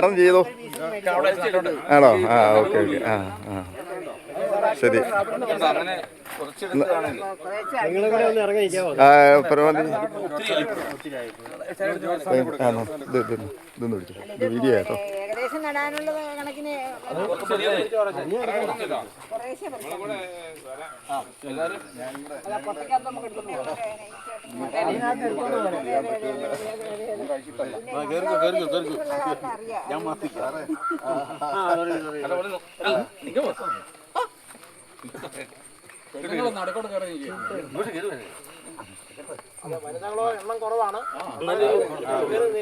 കടം ചെയ്തോ? ആണോ? ആ ഓക്കെ ഓക്കെ. ആ ആ. ശരി. പരമാവധി. ഇതൊന്ന് വിളിച്ചു വീഡിയോ കേട്ടോ ഏകദേശം നടാനുള്ളത് കണക്കിന് കുറേശ്ശെ പറിക്കാം. അല്ല, പൊട്ടയ്ക്കകത്ത് നമുക്ക് എടുത്തോണ്ട് പോകാം. അതിനകത്ത് എടുത്തോണ്ട് പോകാം. അതെ, അതെ, അതെ, അതെ, അതെ, അതെ. പിന്നെ ഇതിനകത്ത്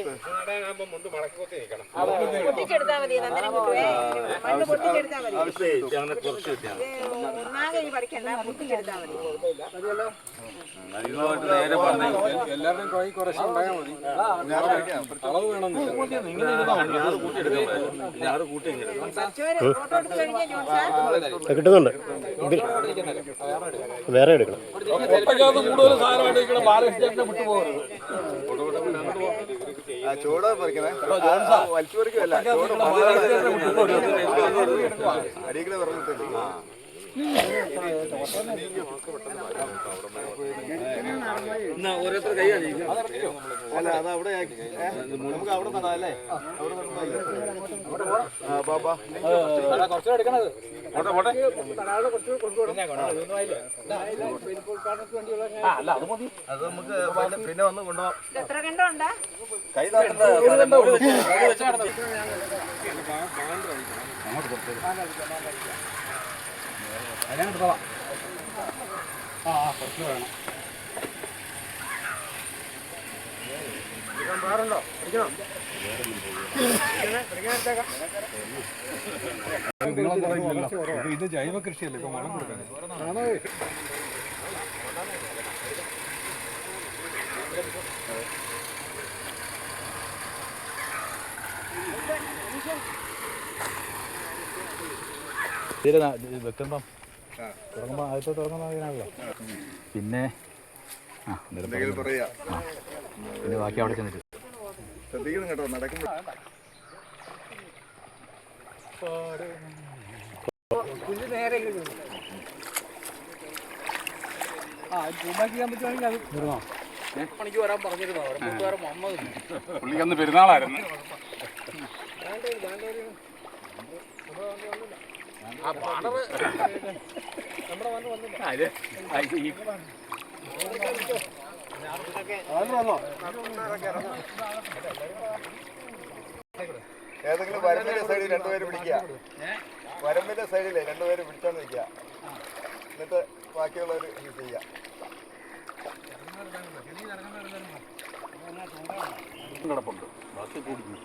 അറിയാം. പൊട്ടിച്ചെടുത്താ മതി നന്ദനം കിട്ടുവേ. മണ്ണ് പൊട്ടിച്ചെടുത്താ മതി. ഒന്നാകെ ഈ പഠിക്കണ്ട പൊട്ടിച്ചെടുത്താ മതി. എല്ലാവരുടെയും കുറച്ച് ഉണ്ടായാൽ മതി അളവ് വേണമെന്നില്ല കിട്ടുന്നുണ്ട് വേറെ എടുക്കണം കൂടുതൽ സാധനമായിട്ട് ചൂട് പറിക്കണേ വലിച്ചു പറിക്കല്ല അല്ല അത് അവിടെ ആക്കി. നമുക്ക് അവിടെ നടാം. കുറച്ചുകൂടെ എടുക്കണത്. അല്ല അത് മതി. അത് നമുക്ക് പിന്നെ- പിന്നെ വന്ന് കൊണ്ടുപോകാം നാട്ടണ്ട ഇത് ജൈവ കൃഷിയല്ലേ? ഇപ്പൊ മണം കൊടുക്കാൻ. വെക്കുമ്പം ആദ്യത്തെ പിന്നെ ആ എന്തെങ്കിലും പറയാ. പിന്നെ ബാക്കി അവിടെ ചെന്നിട്ട്. ശ്രദ്ധിക്കണം കേട്ടോ നടക്കുമ്പോൾ പണിക്ക് വരാൻ പറഞ്ഞിരുന്നു? അവിടെ കൂട്ടുകാരൻ വന്നതില്ല? പുള്ളിക്ക് അന്ന് പെരുന്നാളായിരുന്നു. ആ ഏതെങ്കിലും വരമ്പിന്റെ സൈഡിൽ രണ്ടുപേര് പിടിക്കുക. വരമ്പിന്റെ സൈഡിലെ രണ്ടുപേര് പിടിച്ചോണ്ട് നിൽക്കുക. എന്നിട്ട് ബാക്കിയുള്ളവർ ചെയ്യുക. നടപ്പുണ്ട് ബാക്കി കുടിക്കും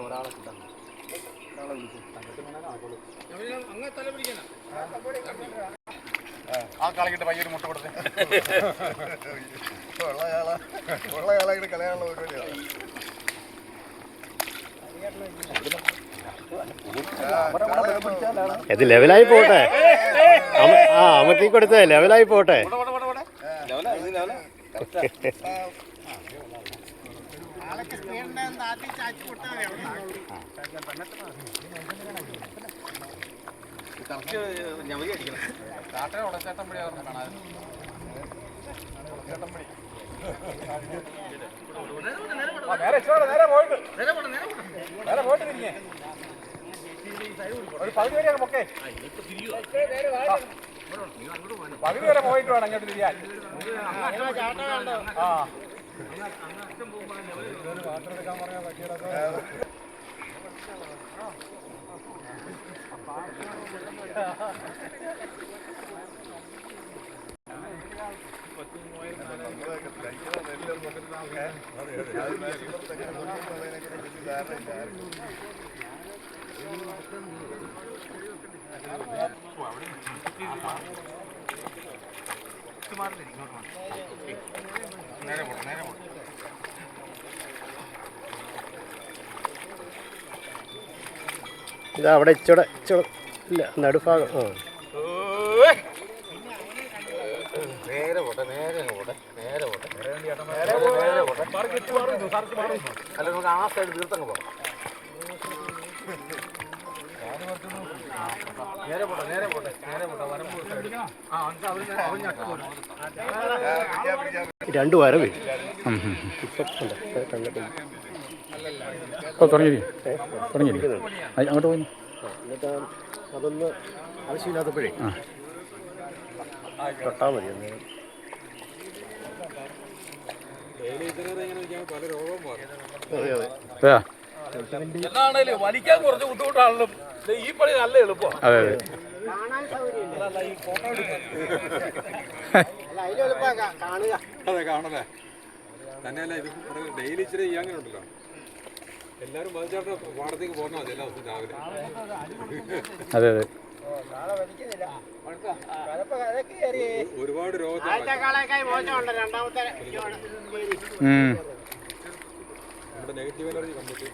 ഒരാളെ ആ കളിക്കിട്ട് പയ്യൊരു മുട്ട കൊടുത്തേ ഉള്ളയാള കളയാനുള്ള പരിപാടിയാണ് ഇത് ലെവലായി പോട്ടെ ആ അമർത്തി കൊടുത്തേ ലെവലായി പോട്ടെ. കാട്ടര ഉടച്ചേട്ടൻ പിടി അതൊന്നും കാണാതെ ആ, നേരെ ഇച്ചോടെ നേരെ പോയിട്ട്. നേരെ പോയിട്ട് തിരിഞ്ഞേ. ഒരു പകുതി വരെയാണ് പൊക്കെ. ആ. പകുതി വരെ പോയിട്ട് വേണം അങ്ങോട്ട് തിരിയാൻ. ആ. നേരെ പോട്ടെ നേരെ പോട്ടെ ഇത് അവിടെ ഇച്ചോടെ ഇച്ചോടെ ഇല്ല നടുഭാഗം. ആ. നേരെ പോട്ടെ നേരെ പോട്ടെ നേരെ പോട്ടെ. നേരെ പോട്ടെ. അല്ല നമുക്ക് ആ സൈഡ് തീർത്തങ്ങ് പോകാം നേരെ പോട്ടെ നേരെ പോട്ടെ നേരെ പോട്ടെ വരമ്പൂർ സൈഡ് ആ എന്നിട്ട് രണ്ട് ഇപ്പോൾ തുടങ്ങി ആ, അങ്ങോട്ട് പോയി. എന്നിട്ട് അതൊന്ന് ആവശ്യമില്ലാത്തപ്പോഴേ തൊട്ടാൽ മതി അന്നേരം. അതെ അതെ അതെയാ എന്നാണേലും വലിക്കാൻ കുറച്ച് ബുദ്ധിമുട്ടാണല്ലോ. ഈ പണി നല്ല എളുപ്പമാണ്. അതെ അതെ. അതെ കാണല്ലേ തന്നെയല്ല ഇത് ഡെയിലി ഇച്ചിരി ചെയ്യാങ്ങനെ ഉണ്ടല്ലോ. എല്ലാവരും മതിച്ചേട്ടൻ പാടത്തേക്ക് പോകുന്ന മതി എല്ലാ ദിവസവും രാവിലെ. അതെ അതെ. ഒരുപാട്. നമ്മുടെ നെഗറ്റീവ് എനർജി കമ്മിറ്റി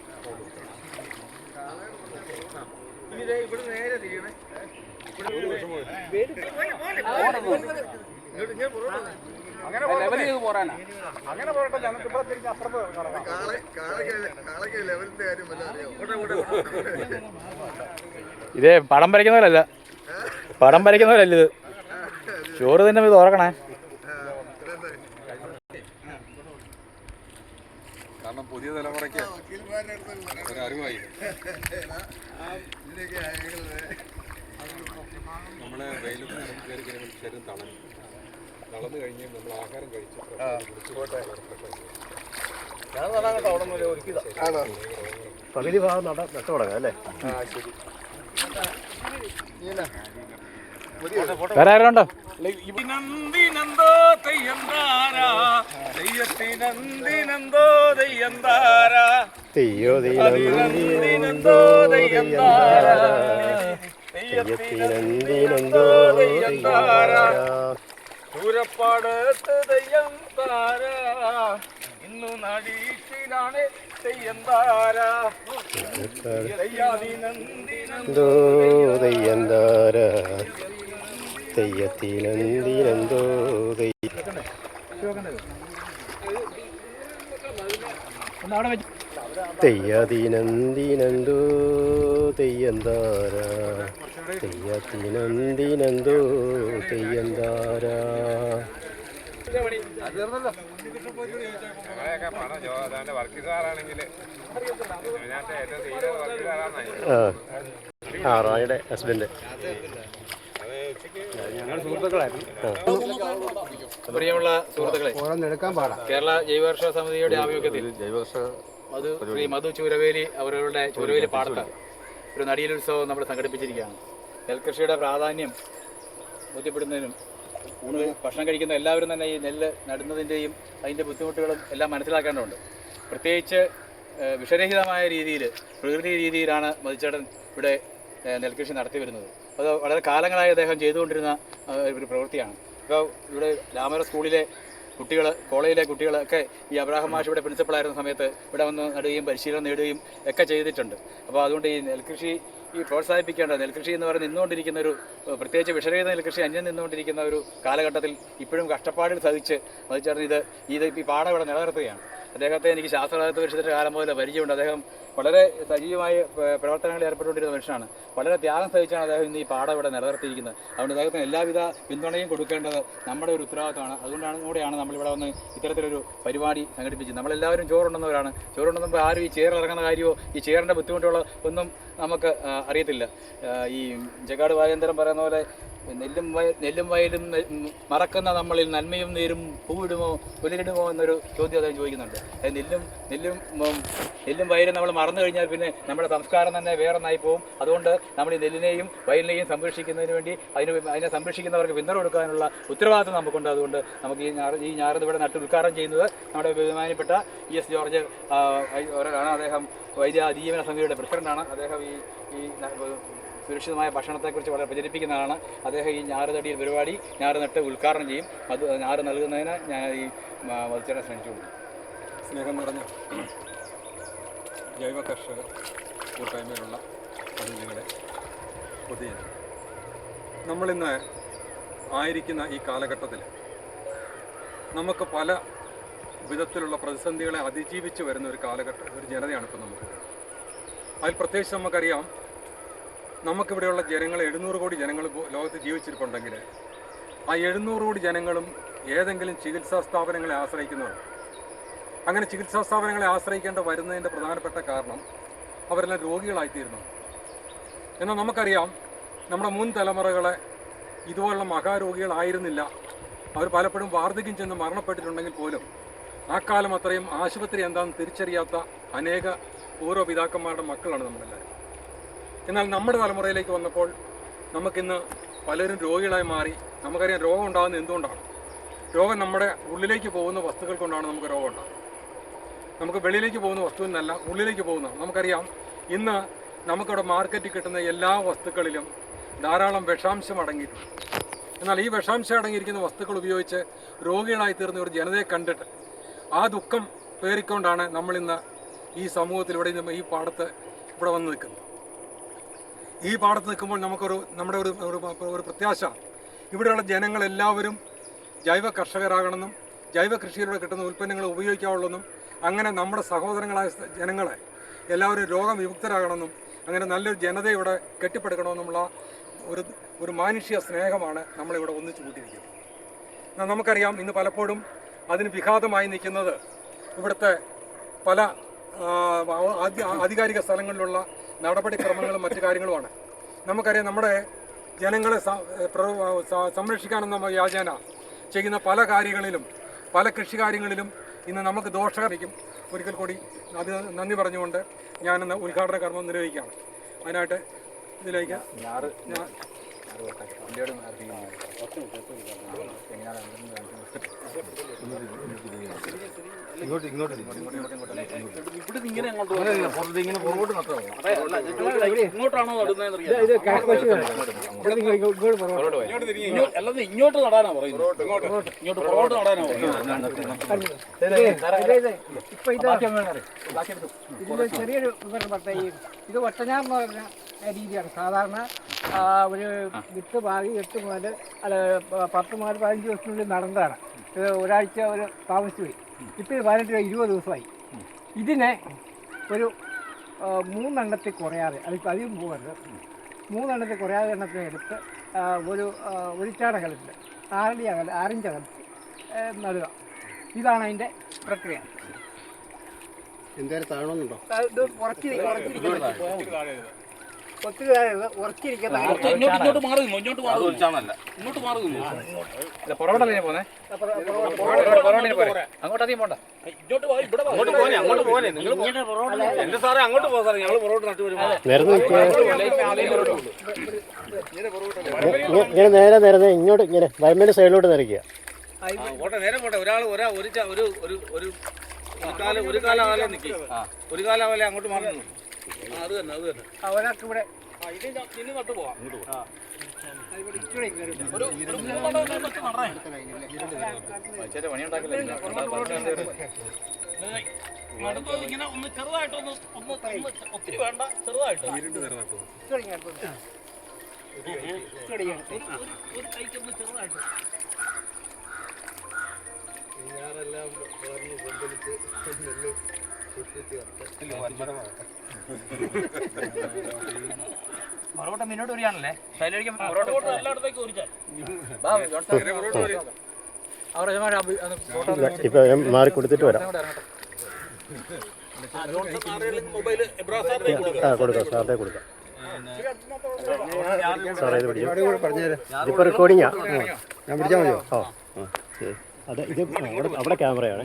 ഇവിടെ നേരെ തിരിയണേ. അങ്ങനെ പോരാനാ. അങ്ങനെ പോരട്ടെ ഞങ്ങൾക്ക് ഇവിടെ തിരിച്ച് അപ്പുറത്ത് ഇതേ പടം വരയ്ക്കുന്നവരല്ല. പടം വരയ്ക്കുന്നവരല്ല ഇത്. ചോറ് തന്നെ ഇത് ഓർക്കണേ കാരണം പുതിയ തലമുറയ്ക്ക് ഒരു അറിവായി. നമ്മളെ വെയിലത്ത് ഇറങ്ങി കയറി കഴിയുമ്പോൾ ശരീരം തളഞ്ഞു തളന്നു കഴിഞ്ഞ് നമ്മൾ ആഹാരം കഴിച്ച് പകുതി ഭാഗം നട നട്ടു തുടങ്ങാം അല്ലേ? വേറെ ആരുണ്ടോ? നന്ദിനന്ദോ തെയ്യന്താര തെയ്യത്തിനന്ദിനന്ദോ തെയ്യന്താര തെയ്യോ നന്ദിനന്ദോ തെയ്യന്താര തെയ്യത്തിനന്ദിനന്തോ തെയ്യന്താര ദൂരപ്പാടത്ത് തെയ്യം താര ഇന്നു നടീച്ചിലാണ് തെയ്യം താര തെയ്യാതിനന്ദിനന്ദോ തെയ്യന്താര തെയ്യത്തിനന്ദിനന്തോ തെയ്യ തെയ്യതിനന്ദിനന്തോ തെയ്യന്താര? തെയ്യത്തിനന്ദിനന്തോ തെയ്യന്താര? ആ റായുടെ ഹസ്ബൻഡ്. പ്രിയമുള്ള സുഹൃത്തുക്കളെ കേരള ജൈവർഷ സമിതിയുടെ ആഭിമുഖ്യത്തിൽ മധു ശ്രീ മധു ചൂരവേലി അവരുടെ ചൂരവേലി പാടത്ത് ഒരു നടിയലുത്സവം നമ്മൾ സംഘടിപ്പിച്ചിരിക്കുകയാണ്. നെൽകൃഷിയുടെ പ്രാധാന്യം ബോധ്യപ്പെടുന്നതിനും ഊണ് ഭക്ഷണം കഴിക്കുന്ന എല്ലാവരും തന്നെ ഈ നെല്ല് നടുന്നതിന്റെയും അതിന്റെ ബുദ്ധിമുട്ടുകളും എല്ലാം മനസ്സിലാക്കേണ്ടതുണ്ട്. പ്രത്യേകിച്ച് വിഷരഹിതമായ രീതിയിൽ പ്രകൃതി രീതിയിലാണ് മതിച്ചേട്ടൻ ഇവിടെ നെൽകൃഷി നടത്തി വരുന്നത് അത് വളരെ കാലങ്ങളായി അദ്ദേഹം ചെയ്തുകൊണ്ടിരുന്ന ഒരു പ്രവൃത്തിയാണ്. ഇപ്പോൾ ഇവിടെ രാമര സ്കൂളിലെ കുട്ടികൾ കോളേജിലെ കുട്ടികളൊക്കെ ഈ അബ്രാഹം മാഷ് ഇവിടെ പ്രിൻസിപ്പളായിരുന്ന സമയത്ത് ഇവിടെ വന്ന് നടുകയും പരിശീലനം നേടുകയും ഒക്കെ ചെയ്തിട്ടുണ്ട്. അപ്പോൾ അതുകൊണ്ട് ഈ നെൽകൃഷി ഈ പ്രോത്സാഹിപ്പിക്കേണ്ട നെൽകൃഷി എന്ന് പറഞ്ഞ് നിന്നുകൊണ്ടിരിക്കുന്ന ഒരു പ്രത്യേകിച്ച് വിഷരഹിത നെൽകൃഷി അന്യം നിന്നുകൊണ്ടിരിക്കുന്ന ഒരു കാലഘട്ടത്തിൽ ഇപ്പോഴും കഷ്ടപ്പാടിൽ സഹിച്ച് മതിച്ചറിഞ്ഞ് ഇത് ഇത് ഈ പാടം ഇവിടെ നിലനിർത്തുകയാണ്. അദ്ദേഹത്തെ എനിക്ക് ശാസ്ത്രകാലത്ത് പരിശീലിച്ച കാലം മുതൽ പരിചയമുണ്ട്. അദ്ദേഹം വളരെ സജീവമായ പ്രവർത്തനങ്ങളിൽ ഏർപ്പെട്ടുകൊണ്ടിരുന്ന മനുഷ്യനാണ്. വളരെ ത്യാഗം സഹിച്ചാണ് അദ്ദേഹം ഇന്ന് ഈ പാഠം ഇവിടെ നിലനിർത്തിയിരിക്കുന്നത്. അതുകൊണ്ട് അദ്ദേഹത്തിന് എല്ലാവിധ പിന്തുണയും കൊടുക്കേണ്ടത് നമ്മുടെ ഒരു ഉത്തരവാദിത്തമാണ് അതുകൊണ്ടാണ് കൂടെയാണ് നമ്മളിവിടെ വന്ന് ഇത്തരത്തിലൊരു പരിപാടി സംഘടിപ്പിച്ചത്. നമ്മളെല്ലാവരും ചോറുണ്ടെന്നവരാണ് ചോറുണ്ടെന്നുമ്പോൾ ആരും ഈ ചേറിൽ ഇറങ്ങുന്ന കാര്യമോ ഈ ചേറിന്റെ ബുദ്ധിമുട്ടുകളോ ഒന്നും നമുക്ക് അറിയത്തില്ല. ഈ ജഗാട് വായേന്ദ്രൻ പറയുന്ന പോലെ നെല്ലും നെല്ലും വയലും മറക്കുന്ന നമ്മളിൽ നന്മയും നേരും പൂവിടുമോ പുലരിടുമോ എന്നൊരു ചോദ്യം അദ്ദേഹം ചോദിക്കുന്നുണ്ട്. നെല്ലും നെല്ലും നെല്ലും വയലും നമ്മൾ മറന്നു കഴിഞ്ഞാൽ പിന്നെ നമ്മുടെ സംസ്കാരം തന്നെ വേറൊന്നായി പോകും അതുകൊണ്ട് നമ്മൾ ഈ നെല്ലിനെയും വയലിനെയും സംരക്ഷിക്കുന്നതിന് വേണ്ടി അതിന് അതിനെ സംരക്ഷിക്കുന്നവർക്ക് പിന്തുണ കൊടുക്കാനുള്ള ഉത്തരവാദിത്വം നമുക്കുണ്ട്. അതുകൊണ്ട് നമുക്ക് ഈ ഞാറ് ഈ ഞാറ് ഇവിടെ നട്ട് ഉദ്ഘാടനം ചെയ്യുന്നത് നമ്മുടെ ബഹുമാനപ്പെട്ട ഇ എസ് ജോർജ് ആണ് അദ്ദേഹം വൈദ്യ അതിജീവന സമിതിയുടെ പ്രസിഡന്റാണ്. അദ്ദേഹം ഈ ഈ സുരക്ഷിതമായ ഭക്ഷണത്തെക്കുറിച്ച് വളരെ പ്രചരിപ്പിക്കുന്നതാണ്. അദ്ദേഹം ഈ ഞാറ് തടിയിൽ പരിപാടി ഞാറ് നട്ട് ഉദ്ഘാടനം ചെയ്യും. അത് ഞാറ് നൽകുന്നതിന് ഞാൻ ഈ മത്സരം ശ്രമിച്ചുകൊള്ളു സ്നേഹം നിറഞ്ഞ ജൈവ കർഷക കൂട്ടായ്മയിലുള്ള അതിഥികളെ പൊതുജനം നമ്മളിന്ന് ആയിരിക്കുന്ന ഈ കാലഘട്ടത്തിൽ നമുക്ക് പല വിധത്തിലുള്ള പ്രതിസന്ധികളെ അതിജീവിച്ച് വരുന്ന ഒരു കാലഘട്ടം ഒരു ജനതയാണ് ഇപ്പോൾ നമുക്ക്. അതിൽ പ്രത്യേകിച്ച് നമുക്കറിയാം നമുക്കിവിടെയുള്ള ജനങ്ങൾ എഴുന്നൂറ് കോടി ജനങ്ങൾ ലോകത്ത് ജീവിച്ചിരിപ്പുണ്ടെങ്കിൽ ആ എഴുന്നൂറ് കോടി ജനങ്ങളും ഏതെങ്കിലും ചികിത്സാ സ്ഥാപനങ്ങളെ ആശ്രയിക്കുന്നതാണ് അങ്ങനെ ചികിത്സാ സ്ഥാപനങ്ങളെ ആശ്രയിക്കേണ്ട വരുന്നതിന്റെ പ്രധാനപ്പെട്ട കാരണം അവരെല്ലാം രോഗികളായിത്തീരുന്നു. എന്നാൽ നമുക്കറിയാം നമ്മുടെ മുൻ തലമുറകളെ ഇതുപോലുള്ള മഹാരോഗികളായിരുന്നില്ല. അവർ പലപ്പോഴും വാർദ്ധക്യം ചെന്ന് മരണപ്പെട്ടിട്ടുണ്ടെങ്കിൽ പോലും ആ കാലം അത്രയും ആശുപത്രി എന്താണെന്ന് തിരിച്ചറിയാത്ത അനേക ഓരോ പിതാക്കന്മാരുടെ മക്കളാണ് നമ്മളെല്ലാവരും. എന്നാൽ നമ്മുടെ തലമുറയിലേക്ക് വന്നപ്പോൾ നമുക്കിന്ന് പലരും രോഗികളായി മാറി നമുക്കറിയാം രോഗം ഉണ്ടാകുന്നത് എന്തുകൊണ്ടാണ്? രോഗം നമ്മുടെ ഉള്ളിലേക്ക് പോകുന്ന വസ്തുക്കൾ കൊണ്ടാണ് നമുക്ക് രോഗം ഉണ്ടാകുന്നത്. നമുക്ക് വെളിയിലേക്ക് പോകുന്ന വസ്തുവിൽ നിന്നല്ല ഉള്ളിലേക്ക് പോകുന്ന നമുക്കറിയാം ഇന്ന് നമുക്കിവിടെ മാർക്കറ്റിൽ കിട്ടുന്ന എല്ലാ വസ്തുക്കളിലും ധാരാളം വിഷാംശം അടങ്ങിയിട്ടുണ്ട്. എന്നാൽ ഈ വിഷാംശം അടങ്ങിയിരിക്കുന്ന വസ്തുക്കൾ ഉപയോഗിച്ച് രോഗികളായി തീർന്ന ഒരു ജനതയെ കണ്ടിട്ട് ആ ദുഃഖം പേറിക്കൊണ്ടാണ് നമ്മളിന്ന് ഈ സമൂഹത്തിൽ ഇവിടെ ഈ പാടത്ത് ഇവിടെ വന്ന് നിൽക്കുന്നത്. ഈ പാടത്ത് നിൽക്കുമ്പോൾ നമുക്കൊരു നമ്മുടെ ഒരു ഒരു പ്രത്യാശ. ഇവിടെയുള്ള ജനങ്ങളെല്ലാവരും ജൈവ കർഷകരാകണമെന്നും ജൈവ കൃഷിയിലൂടെ കിട്ടുന്ന ഉൽപ്പന്നങ്ങൾ ഉപയോഗിക്കാവുള്ളെന്നും അങ്ങനെ നമ്മുടെ സഹോദരങ്ങളായ ജനങ്ങളെ എല്ലാവരും രോഗവിമുക്തരാകണമെന്നും അങ്ങനെ നല്ലൊരു ജനത ഇവിടെ കെട്ടിപ്പടുക്കണമെന്നുമുള്ള ഒരു ഒരു മാനുഷിക സ്നേഹമാണ് നമ്മളിവിടെ ഒന്നിച്ചു കൂട്ടിയിരിക്കുന്നത്. നമുക്കറിയാം ഇന്ന് പലപ്പോഴും അതിന് വിഘാതമായി നിൽക്കുന്നത് ഇവിടുത്തെ പല ആധികാരിക സ്ഥലങ്ങളിലുള്ള നടപടിക്രമങ്ങളും മറ്റു കാര്യങ്ങളുമാണ്. നമുക്കറിയാം നമ്മുടെ ജനങ്ങളെ സംരക്ഷിക്കാനെന്ന യാചന ചെയ്യുന്ന പല കാര്യങ്ങളിലും പല കൃഷി കാര്യങ്ങളിലും ഇന്ന് നമുക്ക് ദോഷകരിക്കും ഒരിക്കൽ കൂടി അത് നന്ദി പറഞ്ഞുകൊണ്ട് ഞാനിന്ന് ഉദ്ഘാടന കർമ്മം നിർവഹിക്കുകയാണ്. അതിനായിട്ട് ഇതിലേക്ക് ഞാൻ ഇങ്ങോട്ട് ഇങ്ങോട്ട് ഇങ്ങോട്ട് നടാനാ പറയുന്നത്. ഇങ്ങോട്ട് പുറകോട്ട്. നടാനാ പറയുന്നത്. ഇത് ഇതിന്റെ ചെറിയൊരു വിവരണം പറഞ്ഞ ഈ ഇത് ഒറ്റഞ്ഞാർ എന്ന് പറഞ്ഞ രീതിയാണ്. സാധാരണ ഒരു വിത്ത് പാകി എട്ട് മുതൽ അല്ല പത്ത് മുതൽ പതിനഞ്ച് ദിവസത്തിനുള്ളിൽ നടന്നതാണ്. ഇത് ഒരാഴ്ച ഒരു താമസിച്ചു പോയി. ഇപ്പം ഇത് പതിനെട്ട് ഇരുപത് ദിവസമായി. ഇതിനെ ഒരു മൂന്നെണ്ണത്തിൽ കുറയാതെ അതിപ്പോൾ അധികം പോകരുത് മൂന്നെണ്ണത്തിൽ കുറയാതെ എണ്ണത്തിന് എടുത്ത് ഒരു ഒരു ചാടകലത്തിൽ ആറടി അകൽ ആറിഞ്ച് അകലത്തിൽ നടുക. ഇതാണ് അതിന്റെ പ്രക്രിയ. എന്തായാലും താഴെ ഇത് ഉറച്ചി ഉറച്ചിരിക്കുന്ന ഒത്തിരി ഉറച്ചിരിക്കുന്ന ഇങ്ങോട്ട് മാറി ഇങ്ങോട്ട് മാറി. ഇങ്ങോട്ട് മാറി. പൊറോട്ട പുറകോട്ടല്ലേ പോന്നെ? പുറകോട്ടേ പോരെ. അങ്ങോട്ട് അധികം പോണ്ട. ഇങ്ങോട്ട് വാ, ഇവിടെ അങ്ങോട്ട് പോനെ അങ്ങോട്ട് പോനെ നിങ്ങൾ എന്റെ സാറേ അങ്ങോട്ട് പോ സാറേ. ഞങ്ങൾ പൊറോട്ട നട്ടു പോകും. ഇങ്ങനെ നേരെ നേരെ ഇങ്ങോട്ട് ഇങ്ങനെ വയമ്പേന്റെ സൈഡിലോട്ട് നിറയ്ക്കുക. പോട്ടെ നേരെ പോട്ടെ. ഒരാൾ ഒരാ ഒരു ഒരു ഒരു കാലം ഒരു കാലം ആലെ നിൽക്കി ഒരു കാലം ആലെ അങ്ങോട്ട് മാറി അത് തന്നെ അത് തന്നെ. ഒരാൾക്ക് ഇവിടെ. ഇത് ഇനി നട്ടു പോവാം. നടുന്നത് ഇങ്ങനെ ഒന്ന് ചെറുതായിട്ടൊന്ന് ഒന്ന് ഒന്ന് ഒത്തിരി വേണ്ട ചെറുതായിട്ട്. ഒരു കൈക്കൊന്ന് ചെറുതായിട്ട്. പുറകോട്ട് മുന്നോട്ട് വരികയാണല്ലേ? എല്ലായിടത്തേക്കും ഇപ്പം മാറി കൊടുത്തിട്ട് വരാം. ആ കൊടുക്കാം. സാറിനെ കൊടുക്കാം. സാറേ ഇത് റെക്കോർഡിങ്ങാ ഞാൻ പിടിച്ചാൽ മതിയോ? ഓ ശരി. അതെ ഇത് അവിടെ അവിടെ ക്യാമറയാണ്.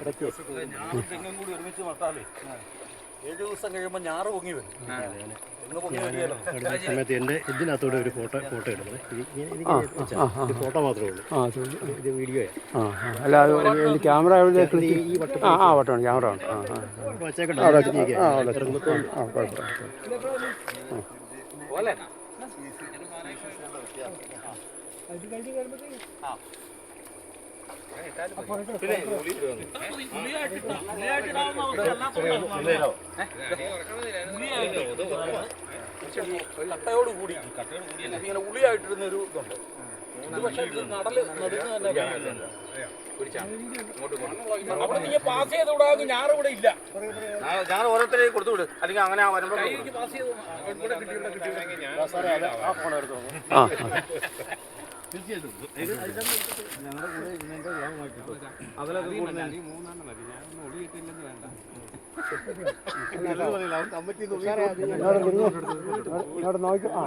ഇടയ്ക്ക് ഞാൻ കൂടി ഒരുമിച്ച് നട്ടാലേ ഏഴ് ദിവസം കഴിയുമ്പോൾ ഞാറ് പൊങ്ങി വരും ഇന്ന് പൊങ്ങി വരികയല്ലോ അടുത്ത സമയത്ത് എന്റെ ഇതിനകത്തൂടെ ഒരു ഫോട്ടോ ഫോട്ടോ എടുക്കുന്നത് ഇത് ഫോട്ടോ മാത്രമേ ഉള്ളൂ ഇത് വീഡിയോ അല്ല അത് ക്യാമറ എവിടെ ഈ ഈ വട്ടത്തിൽ ആ ആ വട്ടമാണ് ക്യാമറ ആണ് ആ ആ വച്ചേക്കട്ടെ ഇറങ്ങുമ്പോൾ ആ കുഴപ്പമില്ല പോലെ കട്ടയോട് കൂടി ഇങ്ങനെ ഉളിയായിട്ടിരുന്ന ഒരു ഇതുണ്ട് ഇത് പക്ഷേ ഇത് നടൽ നടുന്ന് തന്നെ അവിടെ നീ പാസ് ചെയ്ത് ഞാൻ ഇവിടെ ഇല്ല ഞാൻ ഓരോരുത്തരെ കൊടുത്തു വിട് അല്ലെങ്കിൽ അങ്ങനെ വരുമ്പോൾ പാസ് ചെയ്ത് ആ അവിടെ നോക്കി ആ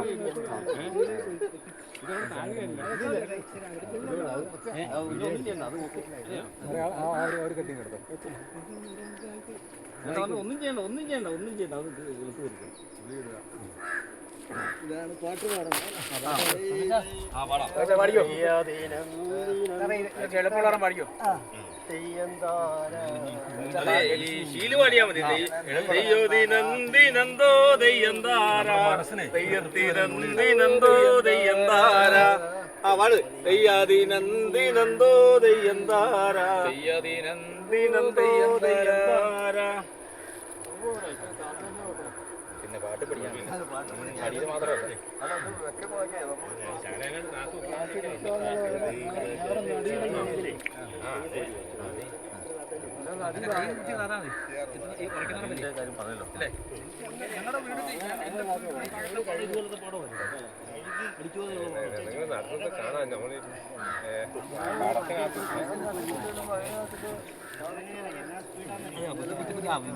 ഒന്നും ചെയ്യണ്ട ഒന്നും ചെയ്യണ്ട ഒന്നും ചെയ്യണ്ട അത് പാടിക്കോ പാടിയാ മതി. ദയ്യോ ദിനന്ദിനന്തോ ദയ്യന്താര ദയ്യത്തിനന്ദിനന്തോ ദയ്യന്താര ആ പാട്. ദയ്യാദിനന്ദിനന്തോ ദയ്യന്താര ദയ്യാദിനന്ദിനന്തോ ദയ്യന്താര പിന്നെ പാട്ട് പഠിക്കാൻ. അടിയിൽ മാത്രമല്ല. കുടിച്ചാണ് ക്യാമ്പിന്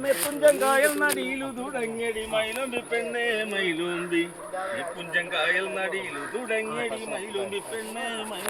മെപ്പുഞ്ചങ്കായൽ നടിയിലു തുടങ്ങിയടി മൈലൊമ്പി പെണ്ണേ മൈലുമ്പി മെപ്പുഞ്ചങ്കായൽ നടിയിലു തുടങ്ങിയടി പെണ്ണേ മൈലുമ്പി